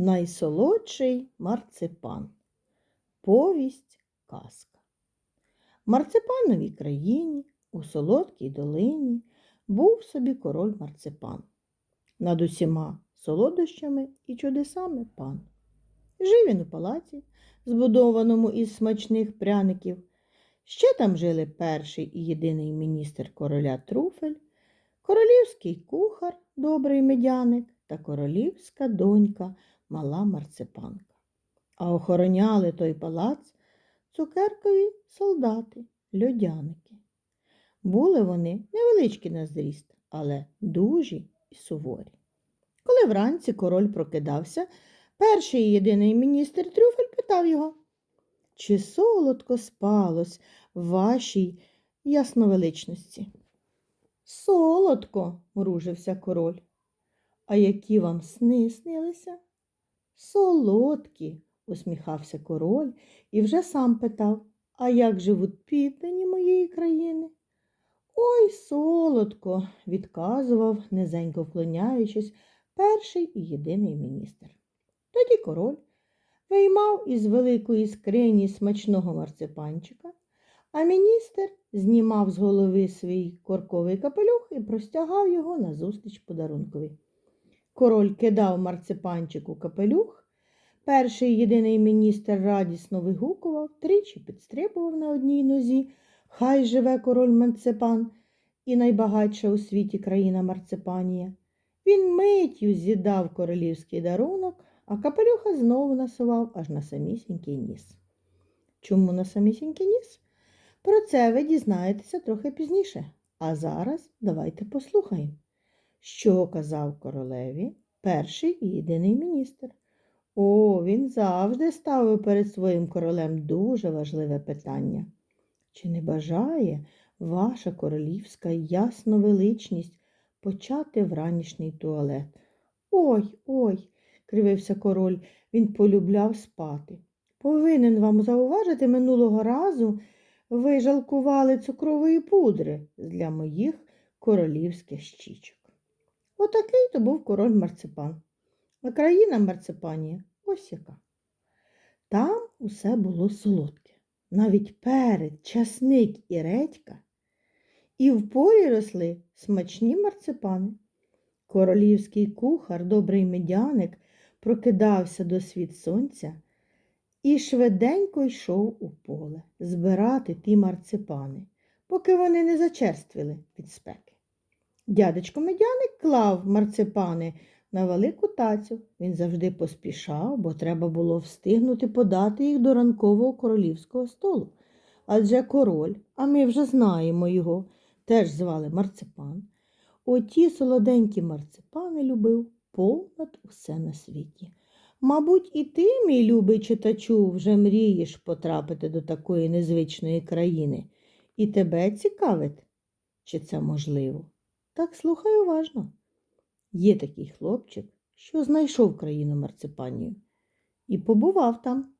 Найсолодший марципан. Повість казка. Марципановій країні, у солодкій долині, був собі король марципан. Над усіма солодощами і чудесами пан. Жив він у палаці, збудованому із смачних пряників. Ще там жили перший і єдиний міністр короля Труфель, королівський кухар, добрий медяник та королівська донька мала марципанка. А охороняли той палац цукеркові солдати, льодяники. Були вони невеличкі на зріст, але дужі і суворі. Коли вранці король прокидався, перший і єдиний міністр Трюфель питав його, чи солодко спалось в вашій ясновеличності? Солодко, мружився король. А які вам сни снилися? Солодкі, усміхався король і вже сам питав, а як живуть піддані моєї країни? Ой, солодко, відказував, низенько вклоняючись, перший і єдиний міністр. Тоді король виймав із великої скрині смачного марципанчика, а міністр знімав з голови свій корковий капелюх і простягав його назустріч подарункові. Король кидав марципанчику капелюх, перший єдиний міністр радісно вигукував, тричі підстрибував на одній нозі. Хай живе король марципан і найбагатша у світі країна Марципанія. Він миттю з'їдав королівський дарунок, а капелюха знову насував аж на самісінький ніс. Чому на самісінький ніс? Про це ви дізнаєтеся трохи пізніше. А зараз давайте послухаємо, що казав королеві перший і єдиний міністр. О, він завжди ставив перед своїм королем дуже важливе питання. Чи не бажає ваша королівська ясновеличність почати вранішній туалет? Ой, ой, кривився король, він полюбляв спати. Повинен вам зауважити, минулого разу ви жалкували цукрової пудри для моїх королівських щічок. Отакий то був король марципан. А країна Марципанія ось яка. Там усе було солодке, навіть перед, часник і редька, і в полі росли смачні марципани. Королівський кухар, добрий медяник, прокидався до світ сонця і швиденько йшов у поле збирати ті марципани, поки вони не зачерствіли від спеки. Дядечко медяник клав марципани на велику тацю. Він завжди поспішав, бо треба було встигнути подати їх до ранкового королівського столу. Адже король, а ми вже знаємо його, теж звали марципан. Оті солоденькі марципани любив понад усе на світі. Мабуть, і ти, мій любий читачу, вже мрієш потрапити до такої незвичної країни. І тебе цікавить, чи це можливо? Так слухай уважно. Є такий хлопчик, що знайшов країну марципанію і побував там.